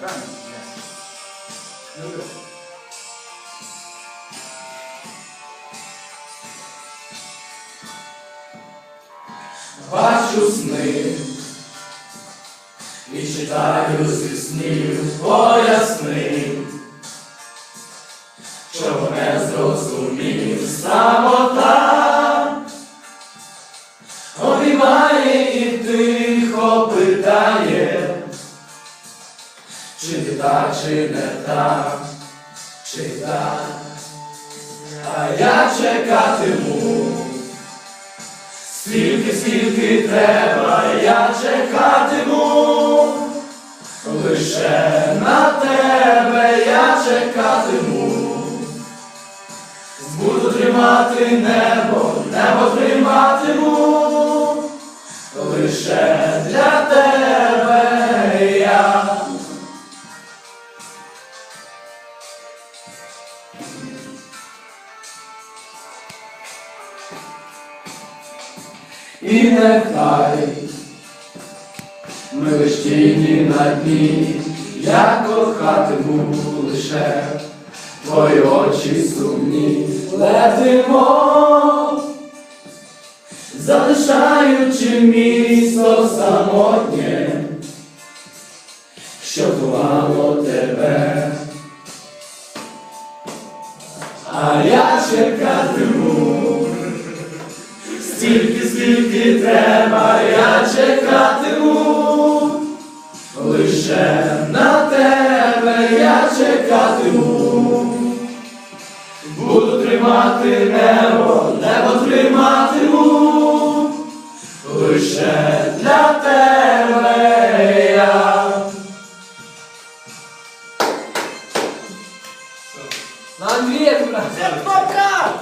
правильно? Люблю. Бачу сни і читаю зі снів, поясни, чого не зрозумів самота, обіймає чи так, чи не так, чи так, а я чекатиму. Скільки, скільки треба, я чекатиму, лише на тебе я чекатиму, буду тримати небо, І нехай ми лиш на дні, я кохатиму лише твої очі сумні. Летимо, залишаючи місто самотнє, що тумало тебе, а я чекатиму. Стільки, скільки треба, я чекатиму, лише на тебе я чекатиму, буду тримати небо, небо триматиму, лише Na Andrija, kurwa!